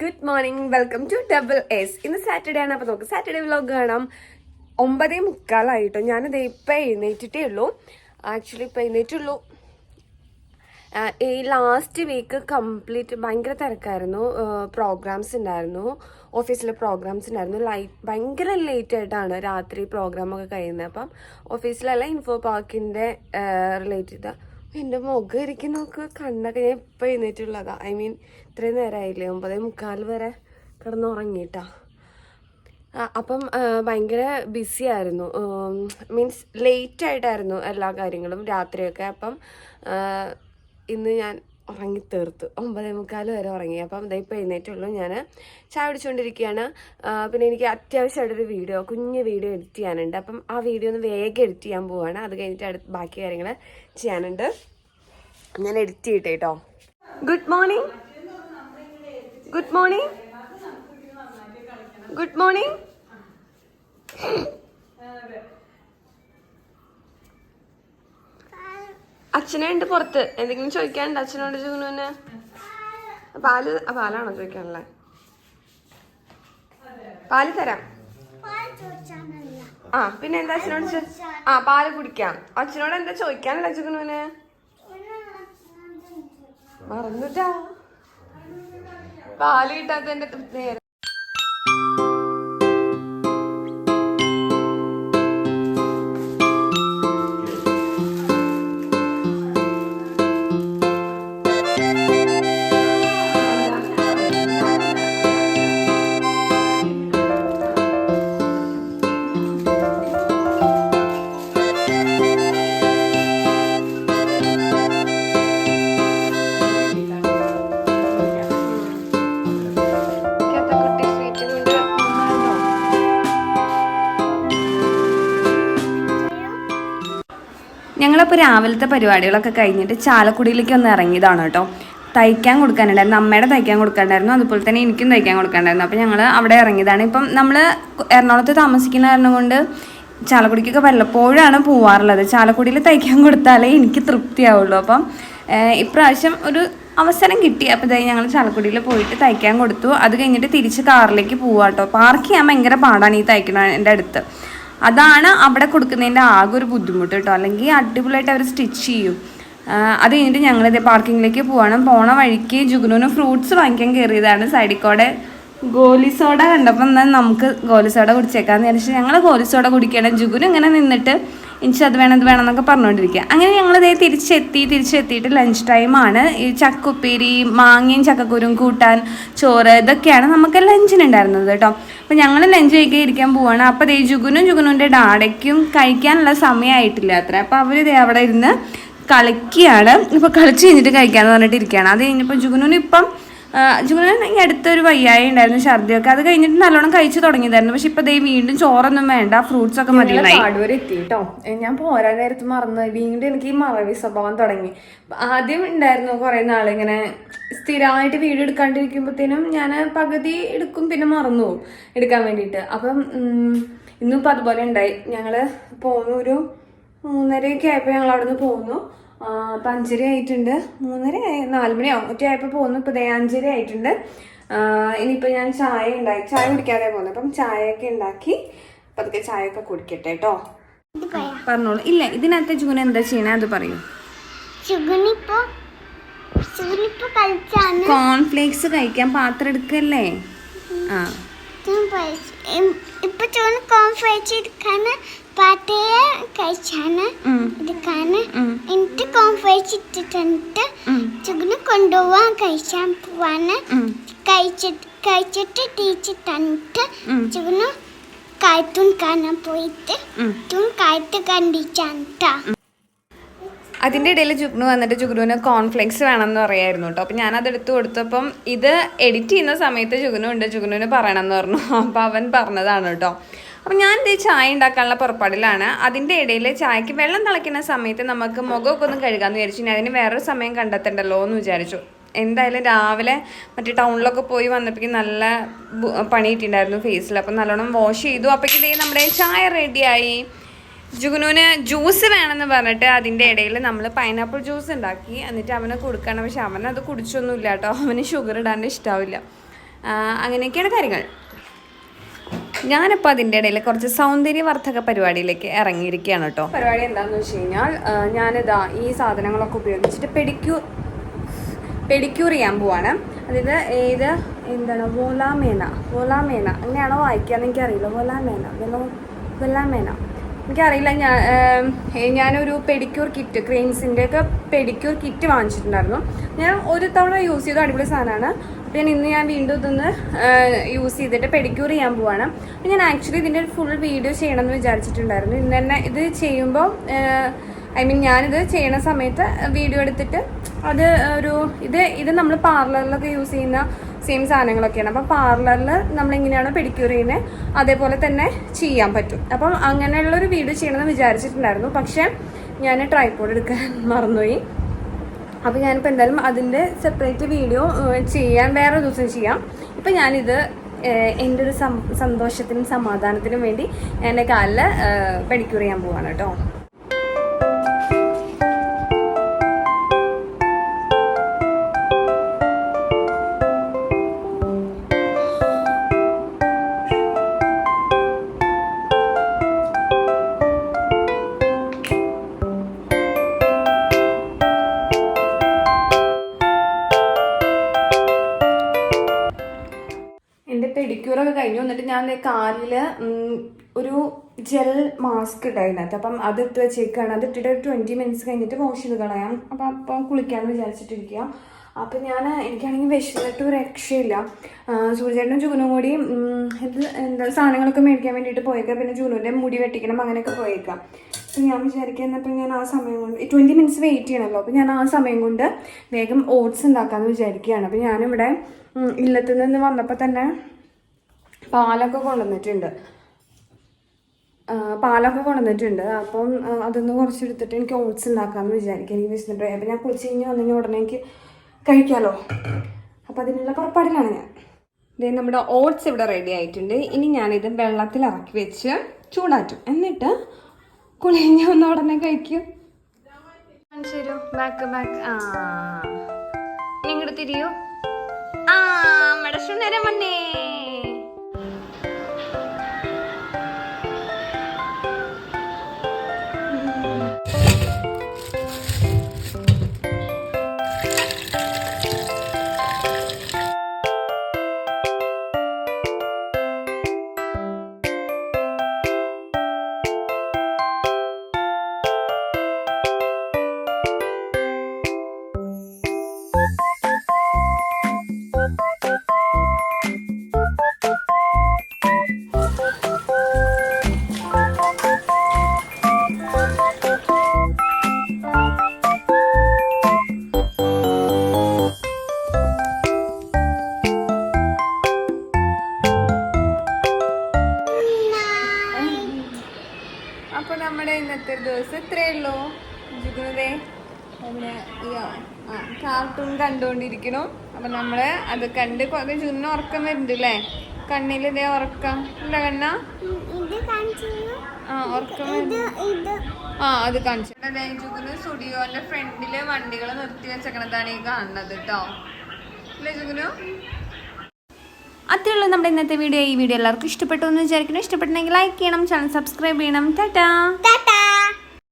Good morning welcome to double S ഇന്ന് Saturday ആണ്. അപ്പോൾ നമുക്ക് സാറ്റർഡേ വ്ലോഗ് കാണാം. ഒമ്പതേ മുക്കാലായിട്ടോ. ഞാനത് ഇപ്പം എഴുന്നേറ്റിട്ടേ ഉള്ളൂ. ആക്ച്വലി ഇപ്പം എഴുന്നേറ്റുള്ളൂ ഈ ലാസ്റ്റ് വീക്ക് കംപ്ലീറ്റ് ഭയങ്കര തിരക്കായിരുന്നു. പ്രോഗ്രാംസ് ഉണ്ടായിരുന്നു. ഓഫീസിലെ പ്രോഗ്രാംസ് ഉണ്ടായിരുന്നു. ലൈറ്റ് ഭയങ്കര ലേറ്റ് ആയിട്ടാണ് രാത്രി പ്രോഗ്രാമൊക്കെ കഴിയുന്നത്. അപ്പം ഓഫീസിലല്ല ഇൻഫോ പാർക്കിന്റെ റിലേറ്റഡ് എന്റെ മുഖം ഇരിക്കും നോക്ക്. കണ്ണൊക്കെ ഞാൻ ഇപ്പം എഴുന്നേറ്റുള്ളതാ ഐ മീൻ ഇത്രയും നേരമായില്ലേ ഒമ്പതേ മുക്കാൽ വരെ കിടന്നുറങ്ങിയിട്ടാ അപ്പം ഭയങ്കര ബിസി ആയിരുന്നു. മീൻസ് ലേറ്റ് ആയിട്ടായിരുന്നു എല്ലാ കാര്യങ്ങളും രാത്രിയൊക്കെ. അപ്പം ഇന്ന് ഞാൻ ഉറങ്ങി തീർത്തു ഒമ്പതേ മുക്കാൽ വരെ ഉറങ്ങി. അപ്പം ഇതാ ഇപ്പോൾ എഴുന്നേറ്റുള്ളൂ ഞാൻ ചായ പിടിച്ചുകൊണ്ടിരിക്കുകയാണ് പിന്നെ എനിക്ക് അത്യാവശ്യമായിട്ടൊരു വീഡിയോ കുഞ്ഞ് വീഡിയോ എഡിറ്റ് ചെയ്യാനുണ്ട്. അപ്പം ആ വീഡിയോ ഒന്ന് വേഗം എഡിറ്റ് ചെയ്യാൻ പോവാണ്. അത് കഴിഞ്ഞിട്ട് അടുത്ത് ബാക്കി കാര്യങ്ങൾ ചെയ്യാനുണ്ട്. ഞാൻ എഡിറ്റ് ചെയ്യട്ടെ കേട്ടോ. Good morning. Good morning. Good morning. അച്ഛനുണ്ട് പുറത്ത്. എന്തെങ്കിലും ചോദിക്കാനുണ്ട്? അച്ഛനോട് ജുനുവിന്? പാൽ പാലാണോ ചോദിക്കാനുള്ളത് പാൽ തരാം. ആ പിന്നെ എന്താ അച്ഛനോട് ആ പാൽ കുടിക്കാം. അച്ഛനോട് എന്താ ചോദിക്കാനല്ല ജുനുവിന്? മറന്നിട്ടാ. പാൽ കിട്ടാത്തതിന്റെ നേരം ഞങ്ങളപ്പോൾ രാവിലത്തെ പരിപാടികളൊക്കെ കഴിഞ്ഞിട്ട് ചാലക്കുടിയിലേക്ക് ഒന്ന് ഇറങ്ങിയതാണ് കേട്ടോ. തയ്ക്കാൻ കൊടുക്കാനുണ്ടായിരുന്നു. അമ്മയുടെ തയ്ക്കാൻ കൊടുക്കാനുണ്ടായിരുന്നു. അതുപോലെ തന്നെ എനിക്കും തയ്ക്കാൻ കൊടുക്കാനുണ്ടായിരുന്നു. അപ്പോൾ ഞങ്ങൾ അവിടെ ഇറങ്ങിയതാണ്. ഇപ്പം നമ്മൾ എറണാകുളത്ത് താമസിക്കുന്ന കാരണം കൊണ്ട് ചാലക്കുടിക്കൊക്കെ വല്ലപ്പോഴാണ് പോവാറുള്ളത്. ചാലക്കുടിയിൽ തയ്ക്കാൻ കൊടുത്താലേ എനിക്ക് തൃപ്തിയാവുള്ളൂ. അപ്പം ഇപ്രാവശ്യം ഒരു അവസരം കിട്ടി. അപ്പോൾ ഇതായി ഞങ്ങൾ ചാലക്കുടിയിൽ പോയിട്ട് തയ്ക്കാൻ കൊടുത്തു. അത് കഴിഞ്ഞിട്ട് തിരിച്ച് കാറിലേക്ക് പോവാട്ടോ പാർക്ക് ചെയ്യാൻ ഭയങ്കര പാടാണ് ഈ തയ്ക്കണ എന്റെ അടുത്ത്. അതാണ് അവിടെ കൊടുക്കുന്നതിന്റെ ആകെ ഒരു ബുദ്ധിമുട്ട് കേട്ടോ. അല്ലെങ്കിൽ അടിപൊളിയായിട്ട് അവർ സ്റ്റിച്ച് ചെയ്യും. അത് കഴിഞ്ഞിട്ട് ഞങ്ങളിത് പാർക്കിങ്ങിലേക്ക് പോവാണ്. പോണ വഴിക്ക് ജുഗുനുവിന് ഫ്രൂട്ട്സ് വാങ്ങിക്കാൻ കയറിയതാണ്. സൈഡിൽ കൂടെ ഗോലി സോഡ കണ്ടപ്പോൾ എന്നാൽ നമുക്ക് ഗോലി സോഡ കുടിച്ചേക്കാന്ന് വിചാരിച്ചു ഞങ്ങൾ ഗോലിസോഡ കുടിക്കണം ജുഗുനു ഇങ്ങനെ നിന്നിട്ട് എനിക്ക് അത് വേണം ഇത് വേണം എന്നൊക്കെ പറഞ്ഞുകൊണ്ടിരിക്കുക അങ്ങനെ ഞങ്ങൾ ഇതേ തിരിച്ചെത്തി തിരിച്ചെത്തിയിട്ട് ലഞ്ച് ടൈമാണ് ഈ ചക്കുപ്പേരി മാങ്ങയും ചക്കക്കുരും കൂട്ടാൻ ചോറ് ഇതൊക്കെയാണ് നമുക്ക് ലഞ്ചിനുണ്ടായിരുന്നത് കേട്ടോ. അപ്പോൾ ഞങ്ങൾ ലഞ്ച് കഴിക്കാൻ ഇരിക്കാൻ പോവാണ്. അപ്പോൾ ദേ ജുഗുനും ജുഗുനുന്റെ ഡാഡയ്ക്കും കഴിക്കാനുള്ള സമയമായിട്ടില്ല അത്ര. അപ്പോൾ അവർ ദേ അവിടെ ഇരുന്ന് കളിക്കുകയാണ്. ഇപ്പോൾ കളിച്ച് കഴിഞ്ഞിട്ട് കഴിക്കാമെന്ന് പറഞ്ഞിട്ട് ഇരിക്കുകയാണ്. അത് കഴിഞ്ഞപ്പോൾ ജുഗുനുവിന് ഇപ്പം ജുഗുനു ഈ അടുത്തൊരു വയ്യായി ഉണ്ടായിരുന്നു ഛർദിയൊക്കെ. അത് കഴിഞ്ഞിട്ട് നല്ലോണം കഴിച്ചു തുടങ്ങിയതായിരുന്നു. പക്ഷെ ഇപ്പൊ ദേ വീണ്ടും ചോറൊന്നും വേണ്ട ഫ്രൂട്ട്സ് ഒക്കെ മതി ഞങ്ങൾ എത്തി കേട്ടോ ഞാൻ പോരാൻ നേരത്ത് മറന്നു വീണ്ടും എനിക്ക് ഈ മറവി സ്വഭാവം തുടങ്ങി. ആദ്യം ഉണ്ടായിരുന്നു കുറെ നാൾ ഇങ്ങനെ സ്ഥിരമായിട്ട് വീട് എടുക്കാണ്ടിരിക്കുമ്പോഴത്തേനും ഞാൻ പകുതി എടുക്കും പിന്നെ മറന്നു പോകും എടുക്കാൻ വേണ്ടിയിട്ട്. അപ്പം ഇന്നും ഇന്നിപ്പോൾ അതുപോലെ ഉണ്ടായി. ഞങ്ങൾ പോന്നു ഒരു മൂന്നരയൊക്കെ ആയപ്പോൾ ഞങ്ങൾ അവിടെ നിന്ന് പോന്നു. അപ്പം അഞ്ചര ആയിട്ടുണ്ട്. മൂന്നര നാല് മണിയാവും ഒറ്റ ആയപ്പോൾ പോകുന്നു ഇപ്പോൾ ദേ അഞ്ചര ആയിട്ടുണ്ട്. ഇനിയിപ്പോൾ ഞാൻ ചായ ഉണ്ടായി. ചായ കുടിക്കാതെ പോകുന്നു അപ്പം ചായയൊക്കെ ഉണ്ടാക്കി പതുക്കെ ചായ ഒക്കെ കുടിക്കട്ടെ കേട്ടോ പറഞ്ഞോളൂ. ഇല്ല ഇതിനകത്ത് ജൂന എന്താ ചെയ്യണേ? അത് പറയൂ. കോൺഫ്ലേക്സ് കഴിക്കാൻ പാത്രം എടുക്കല്ലേ? ആ. ഇപ്പൊ കോൺഫ്രൈസ് എടുക്കാന് പാട്ടയെ കഴിച്ചാണ്. എടുക്കാന്. എന്നിട്ട് ഉം, ചുഗന് കൊണ്ടുപോവാൻ കഴിച്ചാൻ പോവാന്. കഴിച്ചിട്ട് കഴിച്ചിട്ട് ഉം, ചുഗന് കാർട്ടൂൺ കാണാൻ പോയിട്ട്. ചുൻ കാറ്റ് കണ്ടിച്ചാണ്ടാ അതിന്റെ ഇടയിൽ ജുഗ്നു വന്നിട്ട് ജുഗ്നുവിന് കോൺഫ്ലെക്സ് വേണമെന്ന് പറയായിരുന്നു കേട്ടോ അപ്പം ഞാനത് എടുത്തു കൊടുത്തപ്പം ഇത് എഡിറ്റ് ചെയ്യുന്ന സമയത്ത് ജുഗ്നു ഉണ്ട്. ജുഗ്നുവിന് പറയണമെന്ന് പറഞ്ഞു. അപ്പം അവൻ പറഞ്ഞതാണ് കേട്ടോ അപ്പം ഞാൻ ഇത് ചായ ഉണ്ടാക്കാനുള്ള പുറപ്പാടിലാണ്. അതിന്റെ ഇടയിൽ ചായക്ക് വെള്ളം തിളയ്ക്കുന്ന സമയത്ത് നമുക്ക് മുഖമൊക്കെ ഒന്ന് കഴുകാമെന്ന് വിചാരിച്ചു. ഇനി അതിന് വേറൊരു സമയം കണ്ടെത്തണ്ടല്ലോ എന്ന് വിചാരിച്ചു. എന്തായാലും രാവിലെ മറ്റേ ടൗണിലൊക്കെ പോയി വന്നപ്പോഴേക്കും നല്ല പണി കിട്ടിയിട്ടുണ്ടായിരുന്നു ഫേസിൽ അപ്പം നല്ലോണം വാഷ് ചെയ്തു. അപ്പോഴേക്കും നമ്മുടെ ചായ റെഡിയായി ജുഗുനുവിന് ജ്യൂസ് വേണമെന്ന് പറഞ്ഞിട്ട് അതിന്റെ ഇടയിൽ നമ്മൾ പൈനാപ്പിൾ ജ്യൂസ് ഉണ്ടാക്കി. എന്നിട്ട് അവനെ കൊടുക്കണം. പക്ഷെ അവനത് കുടിച്ചൊന്നുമില്ല കേട്ടോ. അവന് ഷുഗർ ഇടാൻ ഇഷ്ടാവില്ല. അങ്ങനെയൊക്കെയാണ് കാര്യങ്ങൾ. ഞാനിപ്പോൾ അതിന്റെ ഇടയിൽ കുറച്ച് സൗന്ദര്യവർദ്ധക പരിപാടിയിലേക്ക് ഇറങ്ങിയിരിക്കുകയാണ് കേട്ടോ. പരിപാടി എന്താണെന്ന് വെച്ച് കഴിഞ്ഞാൽ ഞാനിതാ ഈ സാധനങ്ങളൊക്കെ ഉപയോഗിച്ചിട്ട് പെഡിക്യൂർ പെഡിക്യൂർ ചെയ്യാൻ പോവാണ്. അതായത് ഏത് എന്താണ് വോലാമേന വോലാമേന. അങ്ങനെയാണോ വായിക്കാന്ന് എനിക്കറിയില്ല. വോലാമേന വെള്ളം വെലാമേന. എനിക്കറിയില്ല ഞാൻ ഞാനൊരു പെഡിക്യൂർ കിറ്റ് ക്രീംസിന്റെ ഒക്കെ പെഡിക്യൂർ കിറ്റ് വാങ്ങിച്ചിട്ടുണ്ടായിരുന്നു. ഞാൻ ഒരു തവണ യൂസ് ചെയ്ത അടിപൊളി സാധനമാണ്. അപ്പോൾ ഞാൻ ഇന്ന് ഞാൻ വീണ്ടും ഇതൊന്ന് യൂസ് ചെയ്തിട്ട് പെഡിക്യൂർ ചെയ്യാൻ പോവാണ്. അപ്പോൾ ഞാൻ ആക്ച്വലി ഇതിന്റെ ഒരു ഫുൾ വീഡിയോ ചെയ്യണമെന്ന് വിചാരിച്ചിട്ടുണ്ടായിരുന്നു. ഇന്ന് തന്നെ ഇത് ചെയ്യുമ്പോൾ ഐ മീൻ ഞാനിത് ചെയ്യണ സമയത്ത് വീഡിയോ എടുത്തിട്ട് അത് ഒരു ഇത് ഇത് നമ്മൾ പാർലറിലൊക്കെ യൂസ് ചെയ്യുന്ന സെയിം സാധനങ്ങളൊക്കെയാണ്. അപ്പം പാർലറിൽ നമ്മളിങ്ങനെയാണ് പെഡിക്യൂർ ചെയ്യുന്നത് അതേപോലെ തന്നെ ചെയ്യാൻ പറ്റും. അപ്പം അങ്ങനെയുള്ളൊരു വീഡിയോ ചെയ്യണമെന്ന് വിചാരിച്ചിട്ടുണ്ടായിരുന്നു. പക്ഷേ ഞാൻ ട്രൈപ്പോഡ് എടുക്കാൻ മറന്നുപോയി. അപ്പോൾ ഞാനിപ്പോൾ എന്തായാലും അതിന്റെ സെപ്പറേറ്റ് വീഡിയോ ചെയ്യാൻ വേറെ ദിവസം ചെയ്യാം. ഇപ്പം ഞാനിത് എന്റെ ഒരു സന്തോഷത്തിനും സമാധാനത്തിനും വേണ്ടി എന്റെ കാലിൽ പെഡിക്യൂർ ചെയ്യാൻ പോവാണ് കേട്ടോ. പെഡിക്യൂറൊക്കെ കഴിഞ്ഞു. എന്നിട്ട് ഞാൻ കാലിൽ ഒരു ജെൽ മാസ്ക് ഇട്ടായിരുന്നത് അപ്പം അത് ഇട്ട് വെച്ചേക്കാണ്. അത് ഇട്ടിട്ട് ട്വന്റി മിനിറ്റ്സ് കഴിഞ്ഞിട്ട് വാഷ് ചെയ്ത് കളയാം. അപ്പം അപ്പം കുളിക്കാമെന്ന് വിചാരിച്ചിട്ടിരിക്കുക അപ്പം ഞാൻ എനിക്കാണെങ്കിൽ വിശന്നിട്ട് ഒരു രക്ഷയില്ല. സൂര്യചേട്ടനും ജൂനും കൂടി ഇത് എന്താ സാധനങ്ങളൊക്കെ മേടിക്കാൻ വേണ്ടിയിട്ട് പോയേക്കാം. പിന്നെ ജൂനുവിന്റെ മുടി വെട്ടിക്കണം അങ്ങനെയൊക്കെ പോയേക്കാം. അപ്പം ഞാൻ വിചാരിക്കുന്നപ്പോൾ ഞാൻ ആ സമയം കൊണ്ട് ട്വന്റി മിനിറ്റ്സ് വെയിറ്റ് ചെയ്യണമല്ലോ അപ്പം ഞാൻ ആ സമയം കൊണ്ട് വേഗം ഓട്സ് ഉണ്ടാക്കാമെന്ന് വിചാരിക്കുകയാണ് അപ്പം ഞാനിവിടെ ഇല്ലത്തിൽ നിന്ന് വന്നപ്പോൾ തന്നെ പാലൊക്കെ കൊണ്ടുവന്നിട്ടുണ്ട്. പാലൊക്കെ കൊണ്ടുവന്നിട്ടുണ്ട്. അപ്പം അതൊന്ന് കുറച്ച് എടുത്തിട്ട് എനിക്ക് ഓട്സ് ഉണ്ടാക്കാമെന്ന് വിചാരിക്കാം എനിക്ക് വിശന്നിട്ട് അപ്പം ഞാൻ കുളിച്ച് കഴിഞ്ഞ് വന്നു കഴിഞ്ഞാൽ ഉടനെ എനിക്ക് കഴിക്കാമല്ലോ അപ്പം അതിനുള്ള പുറപ്പാടിലാണ് ഞാൻ. ഇതേ നമ്മുടെ ഓട്സ് ഇവിടെ റെഡി ആയിട്ടുണ്ട്. ഇനി ഞാനിത് വെള്ളത്തിൽ ഇറക്കി വെച്ച് ചൂടാറ്റും. എന്നിട്ട് കുളിഞ്ഞ് വന്ന ഉടനെ കഴിക്കും. ശരി ബാക്ക് ബാക്ക് ആ. ഇങ്ങോട്ട് തിരിയോ. ആ മടശു നേരം വന്നേ. അപ്പോൾ നമ്മുടെ ഇന്നത്തെ ദിവസം ഇത്രയേ ഉള്ളൂ. ജിഗ്നുദേ നമ്മുടെ ഈ കാർട്ടൂൺ കണ്ടുകൊണ്ടിരിക്കണു അപ്പം നമ്മൾ അത് കണ്ട് ചുന്ന ഉറക്കം വരുന്നുണ്ട് അല്ലേ കണ്ണിൽ ഇതേ ഉറക്കം. ഇല്ല കണ്ണ? ആ ഉറക്കം ആ അത് കാണിച്ചു ജുഗുന് സ്റ്റുഡിയോന്റെ ഫ്രണ്ടിൽ വണ്ടികൾ നിർത്തി വെച്ചേക്കണതാണ് ഈ കാണുന്നത് കേട്ടോ അല്ലേ ജുഗുനു അത്രയുള്ളൂ നമ്മുടെ ഇന്നത്തെ വീഡിയോ. ഈ വീഡിയോ എല്ലാവർക്കും ഇഷ്ടപ്പെട്ടു എന്ന് വിചാരിക്കുന്നു. ഇഷ്ടപ്പെട്ടെങ്കിൽ ലൈക്ക് ചെയ്യണം ചാനൽ സബ്സ്ക്രൈബ് ചെയ്യണം. ടാറ്റാ.